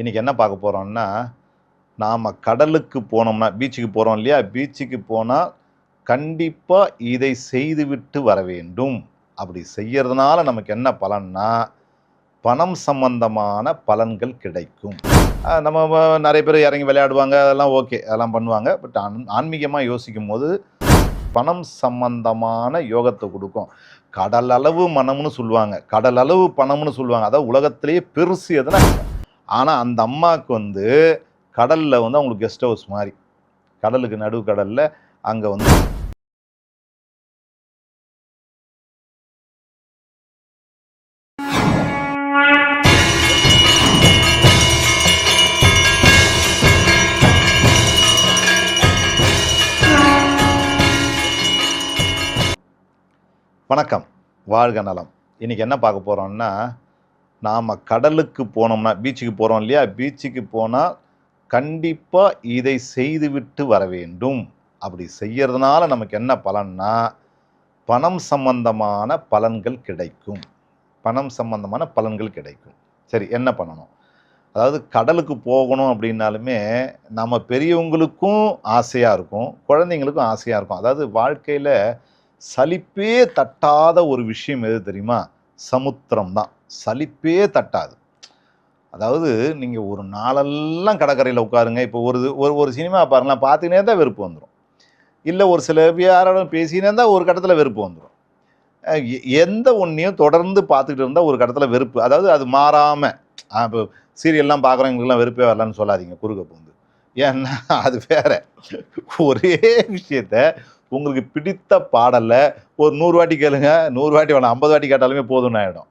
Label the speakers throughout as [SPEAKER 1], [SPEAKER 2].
[SPEAKER 1] இன்றைக்கி என்ன பார்க்க போகிறோம்னா நாம் கடலுக்கு போனோம்னா பீச்சுக்கு போகிறோம் இல்லையா? பீச்சுக்கு போனால் கண்டிப்பாக இதை செய்துவிட்டு வர வேண்டும். அப்படி செய்கிறதுனால நமக்கு என்ன பலன்னா பணம் சம்பந்தமான பலன்கள் கிடைக்கும். நம்ம நிறைய பேர் இறங்கி விளையாடுவாங்க அதெல்லாம் ஓகே அதெல்லாம் பண்ணுவாங்க. பட் ஆன் ஆன்மீகமாக யோசிக்கும் போது பணம் சம்பந்தமான யோகத்தை கொடுக்கும். கடல் அளவு மனம்னு சொல்லுவாங்க. கடல் அளவு பணம்னு சொல்லுவாங்க. அதாவது உலகத்திலேயே பெருசு எதுனா ஆனால் அந்த அம்மாவுக்கு வந்து கடலில் வந்து அவங்களுக்கு கெஸ்ட் ஹவுஸ் மாதிரி கடலுக்கு நடுவு கடலில் அங்கே வந்து வணக்கம். வாழ்க நலம். இன்னைக்கு என்ன பார்க்க போகிறோம்னா நாம் கடலுக்கு போனோம்னா பீச்சுக்கு போகிறோம் இல்லையா? பீச்சுக்கு போனால் கண்டிப்பாக இதை செய்துவிட்டு வர வேண்டும். அப்படி செய்யறதுனால நமக்கு என்ன பலன்னா பணம் சம்பந்தமான பலன்கள் கிடைக்கும். பணம் சம்பந்தமான பலன்கள் கிடைக்கும். சரி என்ன பண்ணணும்? அதாவது கடலுக்கு போகணும் அப்படின்னாலுமே நம்ம பெரியவங்களுக்கும் ஆசையாக இருக்கும் குழந்தைங்களுக்கும் ஆசையாக இருக்கும். அதாவது வாழ்க்கையில் சலிப்பே தட்டாத ஒரு விஷயம் எது தெரியுமா? சமுத்திரம் தான் சலிப்பே தட்டாது. அதாவது நீங்கள் ஒரு நாளெல்லாம் கடற்கரையில் உட்காருங்க. இப்போ ஒரு ஒரு ஒரு சினிமா பாருங்களேன் பார்த்துக்கினே தான் வெறுப்பு வந்துடும் இல்லை ஒரு சில யாரோட பேசினே இருந்தால் ஒரு கட்டத்தில் வெறுப்பு வந்துடும் எ- எந்த ஒன்றையும் தொடர்ந்து பார்த்துக்கிட்டு இருந்தால் ஒரு கட்டத்தில் வெறுப்பு. அதாவது அது மாறாமல் இப்போ சீரியல்லாம் பார்க்குறவங்களுக்குலாம் வெறுப்பே வரலான்னு சொல்லாதீங்க குறுக்க பூந்து. ஏன்னா அது வேற. ஒரே விஷயத்த உங்களுக்கு பிடித்த பாடலை ஒரு நூறு வாட்டி கேளுங்க நூறு வாட்டி வேணாம் ஐம்பது வாட்டி கேட்டாலுமே போதும்னு ஆகிடும்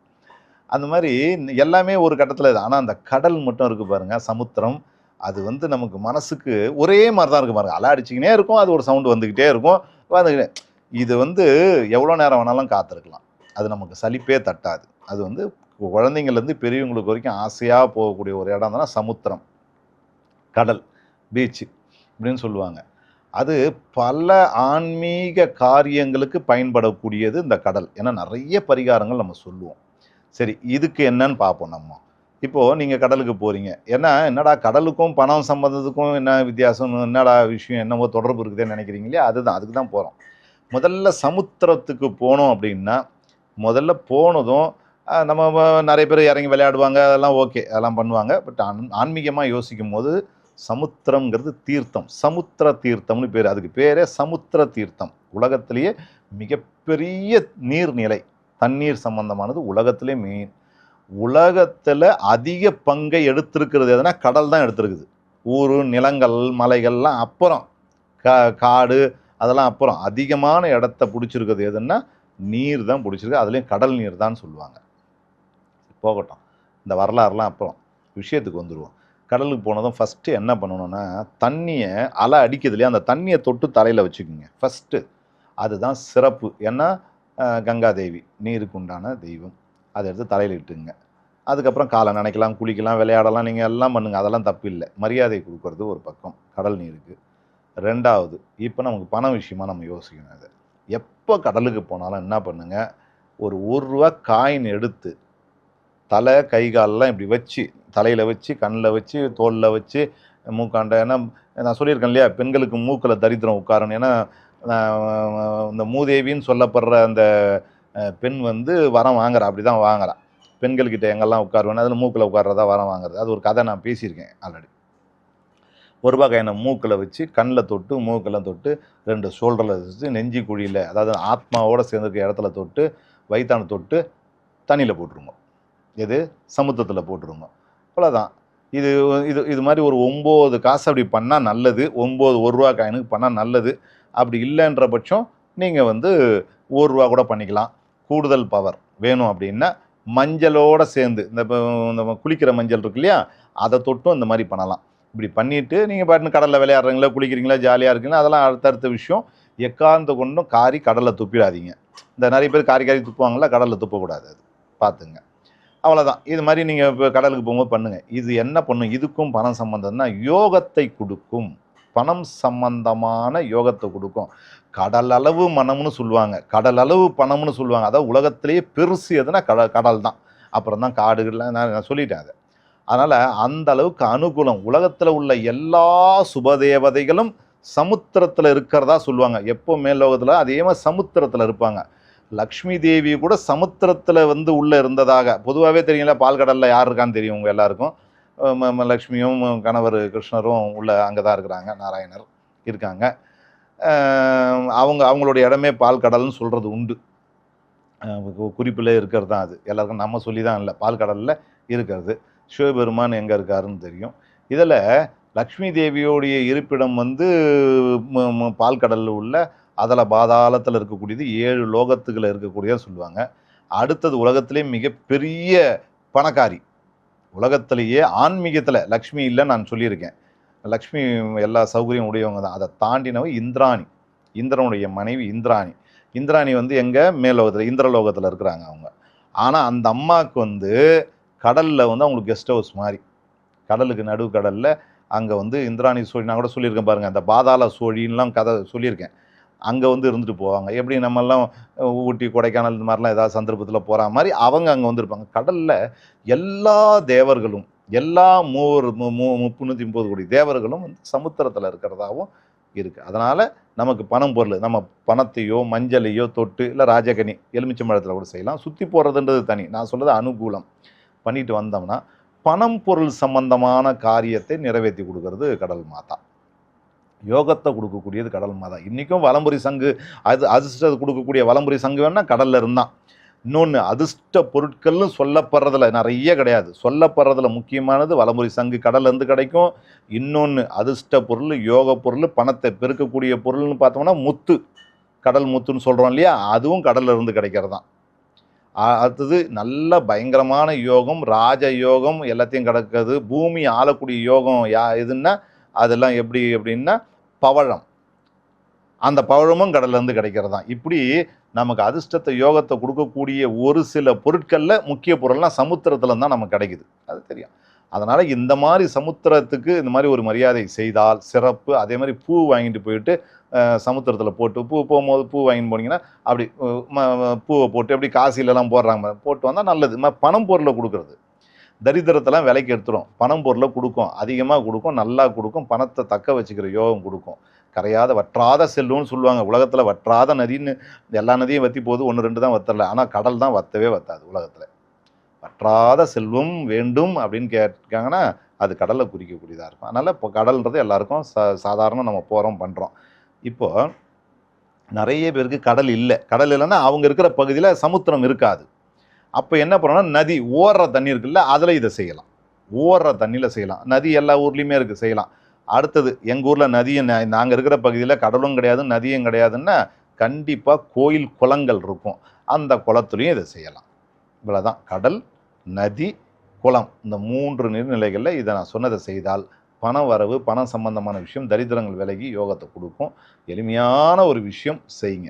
[SPEAKER 1] அந்த மாதிரி எல்லாமே ஒரு கட்டத்தில் இது ஆனால் அந்த கடல் மட்டும் இருக்குது பாருங்கள் சமுத்திரம். அது வந்து நமக்கு மனசுக்கு ஒரே மாதிரி தான் இருக்கு பாருங்கள் அலை இருக்கும் அது ஒரு சவுண்டு வந்துக்கிட்டே இருக்கும் வந்துக்கிட்டே இது வந்து எவ்வளோ நேரம் வேணாலும் காத்திருக்கலாம். அது நமக்கு சலிப்பே தட்டாது. அது வந்து குழந்தைங்கள்லேருந்து பெரியவங்களுக்கு வரைக்கும் ஆசையாக போகக்கூடிய ஒரு இடம் தானே சமுத்திரம். கடல் பீச்சு இப்படின்னு சொல்லுவாங்க. அது பல ஆன்மீக காரியங்களுக்கு பயன்படக்கூடியது இந்த கடல். ஏன்னா நிறைய பரிகாரங்கள் நம்ம சொல்லுவோம். சரி இதுக்கு என்னன்னு பார்ப்போம் நம்ம. இப்போது நீங்கள் கடலுக்கு போகிறீங்க ஏன்னா என்னடா கடலுக்கும் பணம் சம்மந்தத்துக்கும் என்ன வித்தியாசம்? என்னடா விஷயம்? என்னவோ தொடர்பு இருக்குதுன்னு நினைக்கிறீங்க இல்லையா? அதுதான் அதுக்கு தான் போகிறோம் முதல்ல சமுத்திரத்துக்கு போனோம் அப்படின்னா முதல்ல போனதும் நம்ம நிறைய பேர் இறங்கி விளையாடுவாங்க அதெல்லாம் ஓகே அதெல்லாம் பண்ணுவாங்க. பட் ஆன் ஆன்மீகமாக யோசிக்கும் போது சமுத்திரங்கிறது தீர்த்தம். சமுத்திர தீர்த்தம்னு பேர். அதுக்கு பேரே சமுத்திர தீர்த்தம். உலகத்திலேயே மிகப்பெரிய நீர்நிலை. தண்ணீர் சம்பந்தமானது உலகத்திலே மீன் உலகத்தில் அதிக பங்கை எடுத்திருக்கிறது எதுனா கடல் தான் எடுத்திருக்குது. ஊர் நிலங்கள் மலைகள்லாம் அப்புறம். கா காடு அதெல்லாம் அப்புறம். அதிகமான இடத்த பிடிச்சிருக்கிறது எதுன்னா நீர் தான் பிடிச்சிருக்கு. அதுலேயும் கடல் நீர் தான் சொல்லுவாங்க. போகட்டும். இந்த வரலாறுலாம் அப்புறம் விஷயத்துக்கு வந்துடுவோம் கடலுக்கு போனதும் ஃபஸ்ட்டு என்ன பண்ணணும்னா தண்ணியை அலை அடிக்குது இல்லையா அந்த தண்ணியை தொட்டு தலையில் வச்சுக்கோங்க. ஃபஸ்ட்டு அதுதான் சிறப்பு. ஏன்னா கங்காதேவி நீருக்கு உண்டான தெய்வம். அதை எடுத்து தலையில் இட்டுங்க. அதுக்கப்புறம் காலை நினைக்கலாம் குளிக்கலாம் விளையாடலாம் நீங்கள் எல்லாம் பண்ணுங்கள் அதெல்லாம் தப்பு இல்லை. மரியாதை கொடுக்கறது ஒரு பக்கம் கடல் நீருக்கு. ரெண்டாவது இப்போ நமக்கு பண விஷயமா நம்ம யோசிக்கணும் அது. எப்போ கடலுக்கு போனாலும் என்ன பண்ணுங்க? ஒரு ஒரு ரூபா காயின் எடுத்து தலை கை காலெல்லாம் இப்படி வச்சு தலையில் வச்சு கண்ணில் வச்சு தோலில் வச்சு மூக்காண்ட ஏன்னா நான் சொல்லியிருக்கேன் இல்லையா பெண்களுக்கு மூக்கில் தரித்திரம் உட்காரணும். ஏன்னா இந்த மூதேவின்னு சொல்லப்படுற அந்த பெண் வந்து வரம் வாங்குறா அப்படி தான் வாங்குறா. பெண்கள்கிட்ட எங்கெல்லாம் உட்காருவேன் அதில் மூக்கில் உட்கார்றதா வரம் வாங்குறது. அது ஒரு கதை நான் பேசியிருக்கேன் ஆல்ரெடி. ஒரு ரூபா என்னை மூக்கில் வச்சு கண்ணில் தொட்டு மூக்கில் தொட்டு ரெண்டு ஷோல்டரில் வச்சு நெஞ்சி குழியில் அதாவது ஆத்மாவோட சேர்ந்துருக்க இடத்துல தொட்டு வயித்தான தொட்டு தண்ணியில் போட்டுருங்க. எது? சமுத்திரத்தில் போட்டுருங்க. அவ்வளோதான் இது இது இது மாதிரி ஒரு ஒம்பது காசு அப்படி பண்ணால் நல்லது ஒம்பது ஒரு ரூபா காயினுக்கு பண்ணால் நல்லது. அப்படி இல்லைன்ற பட்சம் நீங்கள் வந்து ஒரு ரூபா கூட பண்ணிக்கலாம். கூடுதல் பவர் வேணும் அப்படின்னா மஞ்சளோடு சேர்ந்து இந்த இந்த குளிக்கிற மஞ்சள் இருக்கு இல்லையா? அதை தொட்டும் இந்த மாதிரி பண்ணலாம். இப்படி பண்ணிவிட்டு நீங்கள் பாட்டுன்னு கடலில் விளையாடுறீங்களா குளிக்கிறீங்களா ஜாலியாக இருக்குங்களா அதெல்லாம் அடுத்தடுத்த விஷயம். எக்காந்த கொண்டும் காரி கடலில் துப்பிடாதீங்க. இந்த நிறைய பேர் காரி காரி துப்புவாங்களா கடலில் துப்பக்கூடாது அது. பார்த்துங்க. அவ்வளோதான் இது மாதிரி நீங்கள் இப்போ கடலுக்கு போகும்போது பண்ணுங்கள் இது என்ன பண்ணும் இதுக்கும் பணம் சம்பந்தம்னா யோகத்தை கொடுக்கும். பணம் சம்பந்தமான யோகத்தை கொடுக்கும். கடல் அளவு மனம்னு சொல்லுவாங்க. கடல் அளவு பணம்னு சொல்லுவாங்க. அதாவது உலகத்திலேயே பெருசு எதுனா கடல் கடல் தான். அப்புறம் தான் காடுகள்லாம் நான் சொல்லிட்டேன் அதை. அதனால் அந்த அளவுக்கு அனுகூலம். உலகத்தில் உள்ள எல்லா சுபதேவதைகளும் சமுத்திரத்தில் இருக்கிறதா சொல்லுவாங்க. எப்போ மேலோகத்தில் அதே மாதிரி சமுத்திரத்தில் இருப்பாங்க. லக்ஷ்மி தேவி கூட சமுத்திரத்தில் வந்து உள்ளே இருந்ததாக. பொதுவாகவே தெரியுங்களா பால்கடலில் யார் இருக்கான்னு தெரியும் உங்கள் எல்லாருக்கும். ம- லக்ஷ்மியும் கணவர் கிருஷ்ணரும் உள்ள அங்கே தான் இருக்கிறாங்க நாராயணர் இருக்காங்க. அவங்க அவங்களுடைய இடமே பால்கடல்னு சொல்கிறது உண்டு. குறிப்பில் இருக்கிறது தான் அது. எல்லாருக்கும் நம்ம சொல்லி தான் இல்லை பால்கடலில் இருக்கிறது. சிவபெருமான் எங்கே இருக்காருன்னு தெரியும். இதில் லக்ஷ்மி தேவியோடைய இருப்பிடம் வந்து பால் கடலில் பால்கடலில் உள்ள அதில் பாதாளத்தில் இருக்கக்கூடியது ஏழு லோகத்துக்களில் இருக்கக்கூடியதாக சொல்லுவாங்க. அடுத்தது உலகத்திலே மிகப்பெரிய பணக்காரி. உலகத்திலேயே ஆன்மீகத்தில் லக்ஷ்மி இல்லை நான் சொல்லியிருக்கேன். லக்ஷ்மி எல்லா சௌகரியம் உடையவங்க தான். அதை தாண்டினவ இந்திராணி. இந்திரனுடைய மனைவி இந்திராணி. இந்திராணி வந்து எங்கே? மேலோகத்தில் இந்திரலோகத்தில் இருக்கிறாங்க அவங்க. ஆனால் அந்த அம்மாவுக்கு வந்து கடலில் வந்து அவங்களுக்கு கெஸ்ட் ஹவுஸ் மாதிரி. கடலுக்கு நடுவு கடலில் அங்கே வந்து இந்திராணி சோழி நான் கூட சொல்லியிருக்கேன் பாருங்கள் அந்த பாதாள சோழின்லாம் கதை சொல்லியிருக்கேன். அங்கே வந்து இருந்துட்டு போவாங்க. எப்படி நம்மெல்லாம் ஊட்டி கொடைக்கானல் இந்த மாதிரிலாம் ஏதாவது சந்தர்ப்பத்தில் போகிற மாதிரி அவங்க அங்கே வந்திருப்பாங்க. கடலில் எல்லா தேவர்களும் எல்லா மூவர் மூ முப்பநூற்றி முப்பது கோடி தேவர்களும் வந்து சமுத்திரத்தில் இருக்கிறதாகவும் இருக்குது அதனால் நமக்கு பணம் பொருள் நம்ம பணத்தையோ மஞ்சளையோ தொட்டு இல்லை ராஜகனி எலுமிச்சம்பழத்தில் கூட செய்யலாம். சுற்றி போடுறதுன்றது தனி. நான் சொல்கிறது அனுகூலம். பண்ணிட்டு வந்தோம்னா பணம் பொருள் சம்பந்தமான காரியத்தை நிறைவேற்றி கொடுக்கறது கடல் மாதா. யோகத்தை கொடுக்கக்கூடியது கடல் மாதா. இன்றைக்கும் வலம்புரி சங்கு அது அதிர்ஷ்டத்தை கொடுக்கக்கூடிய வலம்புரி சங்கு வேணால் கடலில் இருந்தான். இன்னொன்று அதிர்ஷ்ட பொருட்கள்னு சொல்லப்படுறதுல நிறைய கிடையாது. சொல்லப்படுறதுல முக்கியமானது வலம்புரி சங்கு கடல்ல இருந்து கிடைக்கும். இன்னொன்று அதிர்ஷ்ட பொருள் யோக பொருள் பணத்தை பெருக்கக்கூடிய பொருள்னு பார்த்தோம்னா முத்து. கடல் முத்துன்னு சொல்கிறோம் இல்லையா? அதுவும் கடல்ல இருந்து கிடைக்கிறது தான் அடுத்தது நல்ல பயங்கரமான யோகம் ராஜ யோகம் எல்லாத்தையும் கிடக்குது. பூமி ஆளக்கூடிய யோகம் யா எதுன்னா அதெல்லாம் எப்படி எப்படின்னா பவழம். அந்த பவழமும் கடல்லேருந்து கிடைக்கிறது தான் இப்படி நமக்கு அதிர்ஷ்டத்தை யோகத்தை கொடுக்கக்கூடிய ஒரு சில பொருட்களில் முக்கிய பொருள்லாம் சமுத்திரத்தில் தான் நமக்கு கிடைக்குது. அது தெரியும். அதனால் இந்த மாதிரி சமுத்திரத்துக்கு இந்த மாதிரி ஒரு மரியாதை செய்தால் சிறப்பு. அதே மாதிரி பூ வாங்கிட்டு போயிட்டு சமுத்திரத்தில் போட்டு பூ போகும்போது பூ வாங்கிட்டு போனீங்கன்னா அப்படி பூவை போட்டு எப்படி காசிலெல்லாம் போடுறாங்க போட்டு வந்தால் நல்லது. பணம் பொருளை கொடுக்குறது. தரித்திரத்தெல்லாம் விலைக்கு எடுத்துரும். பணம் பொருளை கொடுக்கும். அதிகமாக கொடுக்கும் நல்லா கொடுக்கும் பணத்தை தக்க வச்சுக்கிற யோகம் கொடுக்கும். கரையாத வற்றாத செல்வம்னு சொல்லுவாங்க. உலகத்தில் வற்றாத நதின்னு எல்லா நதியும் வற்றி போகுது. ஒன்று ரெண்டு தான் வத்தரல ஆனால் கடல் தான் வத்தவே வத்தாது உலகத்தில். வற்றாத செல்வம் வேண்டும் அப்படின்னு கேட்டிருக்காங்கன்னா அது கடலை குறிக்கக்கூடியதாக இருக்கும். அதனால் இப்போ கடல்ன்றது எல்லாருக்கும் சா சாதாரண நம்ம போகிறோம் பண்ணுறோம் இப்போது நிறைய பேருக்கு கடல் இல்லை. கடல் இல்லைன்னா அவங்க இருக்கிற பகுதியில் சமுத்திரம் இருக்காது. அப்போ என்ன பண்ணணும்னா நதி ஓடுற தண்ணி இருக்குல்ல அதில் இதை செய்யலாம். ஓடுற தண்ணியில் செய்யலாம். நதி எல்லா ஊர்லேயுமே இருக்குது செய்யலாம். அடுத்தது எங்கள் ஊரில் நதியும் நாங்கள் இருக்கிற பகுதியில் கடலும் கிடையாது நதியும் கிடையாதுன்னா கண்டிப்பாக கோயில் குளங்கள் இருக்கும். அந்த குளத்துலையும் இதை செய்யலாம். இவ்வளோதான் கடல் நதி குளம். இந்த மூன்று நீர்நிலைகளில் இதை நான் சொன்னதை செய்தால் பண வரவு பணம் சம்பந்தமான விஷயம் தரித்திரங்கள் விலகி யோகத்தை கொடுக்கும். எளிமையான ஒரு விஷயம் செய்யுங்க.